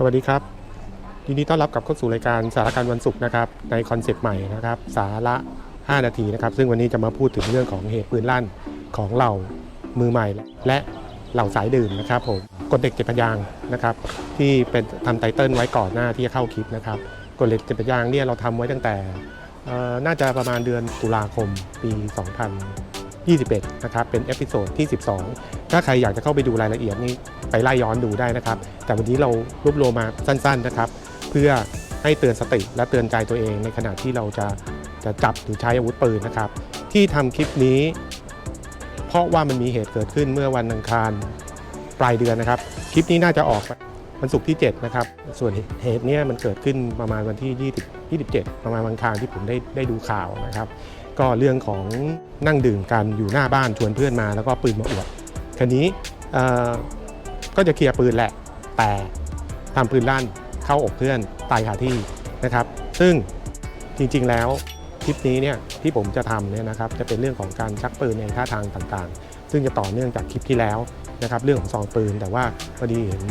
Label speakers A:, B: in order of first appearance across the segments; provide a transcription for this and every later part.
A: สวัสดีครับยินดีต้อนรับกลับเข้าสู่รายการสาระการวันศุกร์นะครับในคอนเซปต์ใหม่นะครับสาระ 5 นาทีนะครับซึ่งวันนี้จะมาพูดถึงเรื่องของเหตุปืนลั่นของเหล่ามือใหม่ และเหล่าสายดื่มนะครับผมกฎเด็กเจ็ดพยางนะครับที่เป็นทำไตเติลไว้ก่อนหน้าที่จะเข้าคลิปนะครับกฎเหล็กเจ็ดพยางเนี่ยเราทำไว้ตั้งแต่น่าจะประมาณเดือนตุลาคมปี 21 นะครับ เป็นเอพิโซดที่ 12 ถ้าใครอยากจะเข้าไปดูรายละเอียดนี่ไปไล่ย้อนดูได้นะครับ แต่วันนี้เรารวบรวมมาสั้น ๆนะครับ เพื่อให้เตือนสติและเตือนใจตัวเองในขณะที่เราจะจะจับหรือใช้อาวุธปืนนะครับ ที่ทำคลิปนี้ เพราะว่ามันมีเหตุเกิดขึ้นเมื่อวันอังคารปลายเดือนนะครับ คลิปนี้น่าจะออกวันศุกร์ที่ 7 นะครับ ส่วนเหตุเนี้ยมันเกิดขึ้นประมาณวันที่ 20 27 ประมาณวันอังคารที่ผมได้ได้ดูข่าวนะครับ ก็เรื่องของนั่งดื่มกันอยู่หน้าบ้านชวนเพื่อนมาแล้วก็ปืนมาอวดคันนี้ก็จะเคลียร์ปืนแหละ แต่ทำปืนลั่นเข้าอกเพื่อนตายคาที่นะครับ ซึ่งจริงๆแล้วคลิปนี้เนี่ยที่ผมจะทำเนี่ยนะครับจะเป็นเรื่องของการชักปืนในท่าทางต่างๆ ซึ่งจะต่อเนื่องจากคลิปที่แล้วนะครับ เรื่องของซองปืน แต่ว่าพอดีเห็น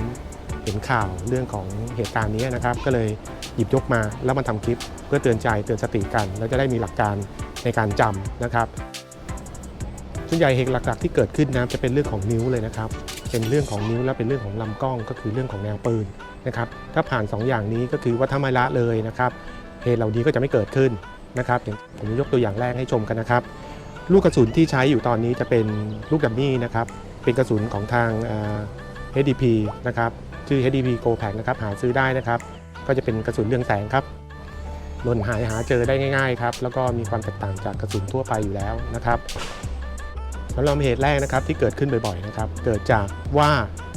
A: เห็นข่าวเรื่องของเหตุการณ์นี้นะครับ ก็เลยหยิบยกมาแล้วมาทำคลิปเพื่อเตือนใจเตือนสติกัน แล้วจะได้มีหลักการ ในการจำนะครับส่วนใหญ่เหตุหลักๆที่เกิดขึ้นนะจะเป็นเรื่องของนิ้วเลยนะครับ เป็นเรื่องของนิ้วและเป็นเรื่องของลำกล้อง ก็คือเรื่องของแนวปืนนะครับถ้าผ่าน 2 อย่างนี้ก็คือว่าถ้าไม่ละเลยนะครับเหตุเหล่านี้ก็จะไม่เกิดขึ้นนะครับผมยกตัวอย่างแรกให้ชมกันนะครับ ลูกกระสุนที่ใช้อยู่ตอนนี้จะเป็นลูกดัมมี่นะครับเป็นกระสุนของทาง HDP นะครับชื่อ HDP Go Pack นะครับหาซื้อได้นะครับ ก็จะเป็นกระสุนเรืองแสงครับ หล่นหายหาเจอได้ง่ายๆครับแล้วก็มีความแตกต่างจากกระสุนทั่วไปอยู่แล้วนะครับสำหรับเหตุแรกนะครับที่เกิดขึ้นบ่อยๆนะครับเกิดจากว่า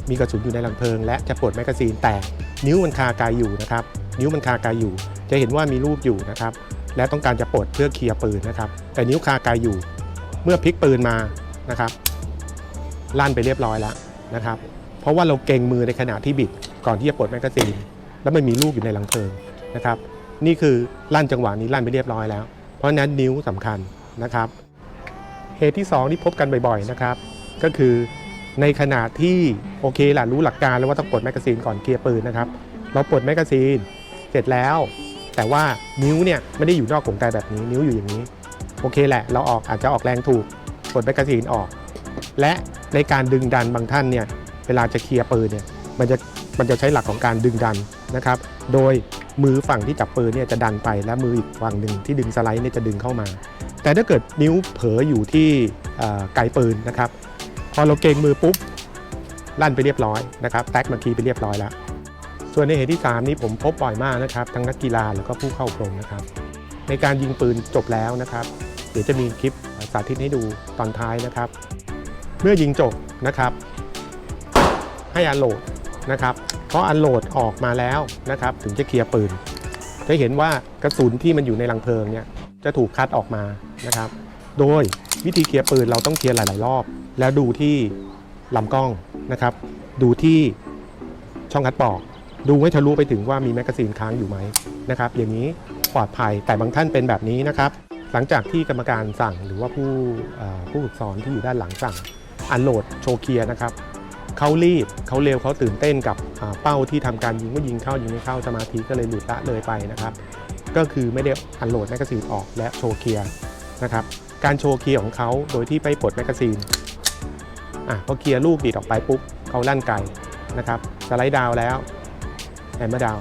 A: มีกระสุนอยู่ในลังเพลิง และจะปลดแมกกาซีนแต่นิ้วมันคากายอยู่นะครับนิ้วมันคากายอยู่ จะเห็นว่ามีรูปอยู่นะครับและต้องการจะปลดเพื่อเคลียร์ปืนนะครับ แต่นิ้วคากายอยู่ เมื่อพลิกปืนมานะครับลั่นไปเรียบร้อยแล้วนะครับ เพราะว่าเราเก่งมือในขณะที่บิดก่อนที่จะปลดแมกกาซีน แล้วมันมีลูกอยู่ในลังเพลิงนะครับ นี่คือลั่นจังหวะนี้ลั่นไปเรียบร้อยแล้ว เพราะฉะนั้นนิ้วสำคัญนะครับ เหตุที่สองที่พบกันบ่อยๆนะครับ ก็คือในขณะที่โอเคแหละรู้หลักการแล้วว่าต้องปลดแมกกาซีนก่อนเคลียร์ปืนนะครับ เราปลดแมกกาซีนเสร็จแล้ว แต่ว่านิ้วเนี่ยไม่ได้อยู่นอกกลไกแบบนี้นิ้วอยู่อย่างนี้ โอเคแหละ เราออกอาจจะออกแรงถูกปลดแมกกาซีนออก และในการดึงดันบางท่านเนี่ยเวลาจะเคลียร์ปืนเนี่ยมันจะมันจะใช้หลักของการดึงดันนะครับ โดย มือฝั่งที่จับปืนเนี่ยจะดันไปและมืออีกฝั่งหนึ่งที่ดึงสไลด์เนี่ยจะดึงเข้ามา แต่ถ้าเกิดนิ้วเผลออยู่ที่ไกลปืนนะครับ พอเราเกรงมือปุ๊บลั่นไปเรียบร้อยนะครับแท็กมาคีไปเรียบร้อยแล้ว ส่วนในเหตุที่ 3 นี้ผมพบบ่อยมากนะครับ ทั้งนักกีฬาแล้วก็ผู้เข้าอบรมนะครับ ในการยิงปืนจบแล้วนะครับ เดี๋ยวจะมีคลิปสาธิตให้ดูตอนท้ายนะครับ เมื่อยิงจบนะครับ ให้อันโหลด นะครับเพราะอันโหลดออกมาแล้วนะครับถึงจะเคลียร์ปืน จะเห็นว่ากระสุนที่มันอยู่ในรังเพลิงเนี่ยจะถูกคัดออกมานะครับ โดยวิธีเคลียร์ปืนเราต้องเคลียร์หลาย ๆ รอบ แล้วดูที่ลำกล้องนะครับ ดูที่ช่องคัดปอก ดูให้ทะลุไปถึงว่ามีแมกกาซีนค้างอยู่ไหมนะครับ อย่างนี้ปลอดภัยแต่บางท่านเป็นแบบนี้นะครับ หลังจากที่กรรมการสั่งหรือว่าผู้ผู้ฝึกสอนที่อยู่ด้านหลังสั่งอันโหลดโชว์เคลียร์นะครับ เขารีบเขาเร็วเขาตื่นเต้นกับเป้าที่ทำการยิงว่ายิงเข้ายิงไม่เข้าสมาธิก็เลยหลุดละเลยไปนะครับก็คือไม่ได้อันโหลดแมกกาซีนออกและโชว์เคลียร์นะครับการโชว์เคลียร์ของเขาโดยที่ไม่ปลดแมกกาซีนอะพอเคลียร์ลูกดีดออกไปปุ๊บเขาลั่นไกนะครับสไลด์ดาวแล้วแฮมเมอร์ดาว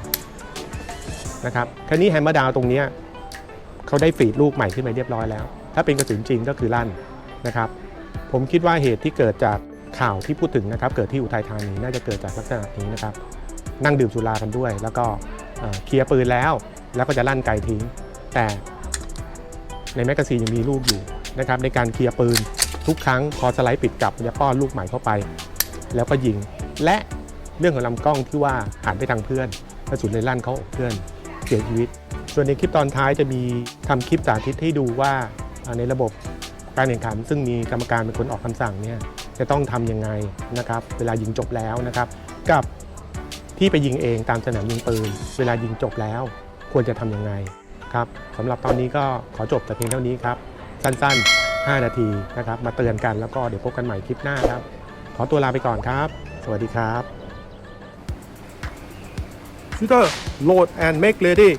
A: นะครับคราวนี้แฮมเมอร์ดาวตรงนี้เขาได้ฟีดลูกใหม่ขึ้นมาเรียบร้อยแล้ว ถ้าเป็นกระสุนจริงก็คือลั่นนะครับ ผมคิดว่าเหตุที่เกิดจาก ข่าวที่พูดถึงนะครับเกิดที่อุทัยธานีน่าจะเกิดจากลักษณะนี้นะครับ นั่งดื่มสุรากันด้วย แล้วก็เคลียร์ปืนแล้ว แล้วก็จะลั่นไกทิ้ง แต่ในแมกกาซีนยังมีลูกอยู่นะครับในการเคลียร์ปืนทุกครั้งพอสไลด์ปิดกลับจะป้อนลูกใหม่เข้าไป แล้วก็ยิง และเรื่องของลำกล้องที่ว่าหันไปทางเพื่อนกระสุนเลยลั่นเข้าอกเพื่อนเสียชีวิต ส่วนในคลิปตอนท้ายจะมีทำคลิปสาธิตให้ดูว่าอ่าในระบบการแข่งขันซึ่งมีกรรมการเป็นคนออกคำสั่งเนี่ย จะต้องทำยังไงนะครับเวลายิงจบแล้วนะครับ กับที่ไปยิงเองตามสนามยิงปืน เวลายิงจบแล้วควรจะทำยังไงครับสำหรับตอนนี้ก็ขอจบแต่เพียงเท่านี้ครับ สั้นๆ 5 นาทีนะครับ มาเตือนกันแล้วก็เดี๋ยวพบกันใหม่คลิปหน้าครับ ขอตัวลาไปก่อนครับ สวัสดีครับ shooter load and make ready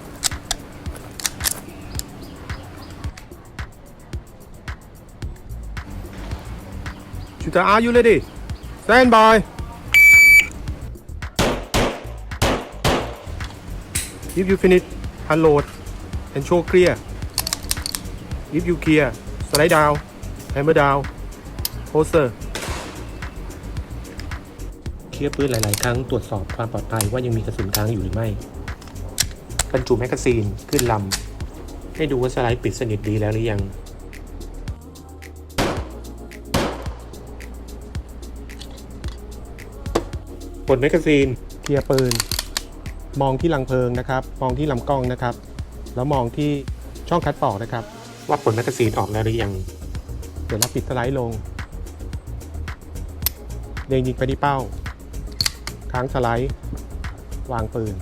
A: shooter are you ready stand by if you finish unload and show clear if you clear slide down hammer down holster เคลียร์ปืนหลาย ๆ ครั้งตรวจสอบความปลอดภัยว่ายังมีกระสุนค้างอยู่หรือไม่บรรจุแมกกาซีนขึ้นลำให้ดูว่าสไลด์ปิดสนิทดีแล้วหรือยัง ดแมกกาซีนเคลียร์ปืน มองที่ลังเพลิงนะครับ มองที่ลำกล้องนะครับ แล้วมองที่ช่องคัดปอกนะครับ ว่าปลดแมกกาซีนออกแล้วหรือยัง เดี๋ยวเราปิดสไลด์ลงเล็งยิงไปที่เป้า ค้างสไลด์ วางปืน